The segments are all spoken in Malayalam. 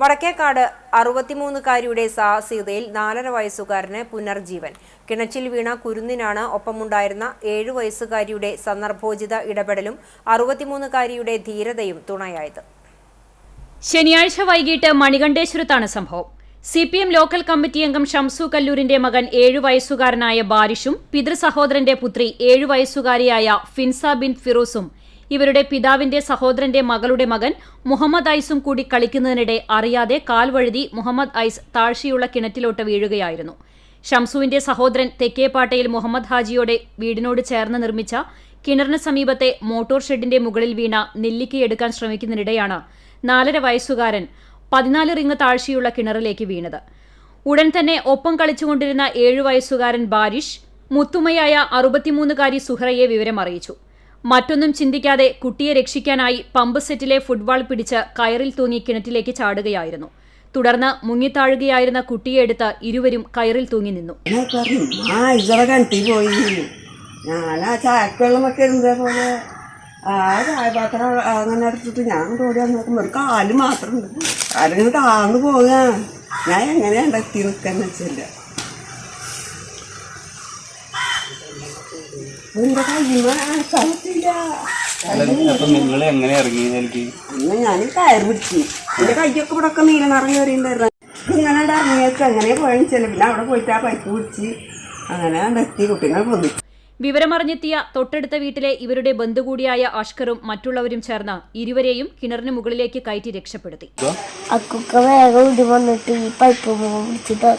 വടക്കേക്കാട് അറുപത്തിമൂന്നുകാരിയുടെ സാഹസികതയിൽ നാലര വയസ്സുകാരന് പുനർജീവൻ. കിണച്ചിൽ വീണ കുരുന്നിനാണ് ഒപ്പമുണ്ടായിരുന്ന ഏഴു വയസ്സുകാരിയുടെ സന്ദർഭോചിത ഇടപെടലും അറുപത്തിമൂന്നുകാരിയുടെ ധീരതയും തുണയായത്. ശനിയാഴ്ച വൈകിട്ട് മണികണ്ഠേശ്വരത്താണ് സംഭവം. C P M local committee അംഗം ഷംസു കല്ലൂരിന്റെ മകൻ ഏഴു വയസ്സുകാരനായ ബാരിഷും പിതൃസഹോദരന്റെ പുത്രി ഏഴു വയസ്സുകാരിയായ ഫിൻസ ബിൻ ഫിറോസും ഇവരുടെ പിതാവിന്റെ സഹോദരന്റെ മകളുടെ മകൻ മുഹമ്മദ് ഐസും കൂടി കളിക്കുന്നതിനിടെ അറിയാതെ കാൽ വഴുതി മുഹമ്മദ് ഐസ് താഴ്ചയുള്ള കിണറ്റിലോട്ട് വീഴുകയായിരുന്നു. ഷംസുവിന്റെ സഹോദരൻ തെക്കേപ്പാട്ടയിൽ മുഹമ്മദ് ഹാജിയോടെ വീടിനോട് ചേർന്ന് നിർമ്മിച്ച കിണറിന് സമീപത്തെ മോട്ടോർ ഷെഡിന്റെ മുകളിൽ വീണ നെല്ലിക്കയെടുക്കാൻ ശ്രമിക്കുന്നതിനിടെയാണ് നാലര വയസ്സുകാരൻ പതിനാല് റിങ് താഴ്ചയുള്ള കിണറിലേക്ക് വീണത്. ഉടൻ തന്നെ ഒപ്പം കളിച്ചുകൊണ്ടിരുന്ന ഏഴു വയസ്സുകാരൻ ബാരിഷ് മുത്തുമയായ അറുപത്തിമൂന്നുകാരി സുഹറയെ വിവരമറിയിച്ചു. മറ്റൊന്നും ചിന്തിക്കാതെ കുട്ടിയെ രക്ഷിക്കാനായി പമ്പ് സെറ്റിലെ ഫുട്ബോൾ പിടിച്ച് കയറിൽ തൂങ്ങി കിണറ്റിലേക്ക് ചാടുകയായിരുന്നു. തുടർന്ന് മുങ്ങിത്താഴുകയായിരുന്ന കുട്ടിയെ എടുത്ത് ഇരുവരും കയറിൽ തൂങ്ങി നിന്നു. ഞാൻ അങ്ങനെ ഞാൻ പോവുക ഞാൻ എങ്ങനെയാണ് എത്തി നിൽക്കാന്ന് വെച്ചില്ല. അപ്പൊ നിങ്ങൾ എങ്ങനെ ഇറങ്ങി എനിക്ക് അന്ന് ഞാൻ കയർ പിടിച്ചു. എന്റെ കയ്യൊക്കെ ഇവിടെ ഒക്കെ നീല നിറഞ്ഞു കയറിയിട്ടുണ്ടായിരുന്നു ഇങ്ങനെ ഇറങ്ങിയൊക്കെ. അങ്ങനെ പോയെന്ന് വെച്ചാൽ പിന്നെ അവിടെ പോയിട്ട് ആ പൈപ്പ് പിടിച്ച് അങ്ങനെ എത്തി കുട്ടികൾ പോന്നു വിവരമറിഞ്ഞെത്തിയ തൊട്ടടുത്ത വീട്ടിലെ ഇവരുടെ ബന്ധു കൂടിയായ അഷ്കറും മറ്റുള്ളവരും ചേർന്ന് ഇരുവരെയും കിണറിന് മുകളിലേക്ക് കയറ്റി രക്ഷപ്പെടുത്തി. അക്കൊക്കെ വേഗം ഇടി വന്നിട്ട് ഈ പൈപ്പ് പിടിച്ചിട്ട്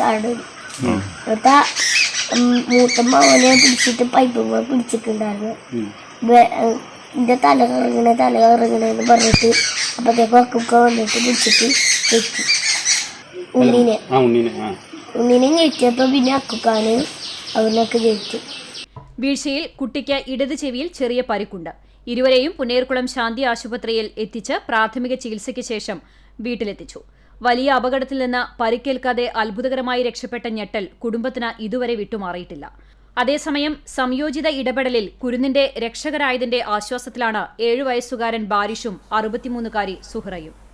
ചാടും. എന്നിട്ട് ആ, അവനെ പിടിച്ചിട്ട് പൈപ്പ് പിടിച്ചിട്ടുണ്ടായിരുന്നു. എന്റെ തല കറങ്ങണേ തല കറങ്ങണെന്ന് പറഞ്ഞിട്ട് അപ്പത്തേക്കും അക്കൊക്ക വന്നിട്ട് പിടിച്ചിട്ട് വെച്ചു ഉണ്ണിനെ. ഉണ്ണീനെ ഞെട്ടിയപ്പോ പിന്നെ അക്കുക്കാന് അവനൊക്കെ ജയിച്ചു വീഴ്ചയിൽ കുട്ടിക്ക് ഇടത് ചെവിയിൽ ചെറിയ പരിക്കുണ്ട്. ഇരുവരെയും പുന്നേർകുളം ശാന്തി ആശുപത്രിയിൽ എത്തിച്ച് പ്രാഥമിക ചികിത്സയ്ക്ക് ശേഷം വീട്ടിലെത്തിച്ചു. വലിയ അപകടത്തിൽ നിന്ന് പരിക്കേൽക്കാതെ അത്ഭുതകരമായി രക്ഷപ്പെട്ട ഞെട്ടൽ കുടുംബത്തിന് ഇതുവരെ വിട്ടുമാറിയിട്ടില്ല. അതേസമയം സംയോജിത ഇടപെടലിൽ കുരുന്നിന്റെ രക്ഷകരായതിന്റെ ആശ്വാസത്തിലാണ് ഏഴു വയസ്സുകാരൻ ബാരിഷും അറുപത്തിമൂന്നുകാരി സുഹറയും.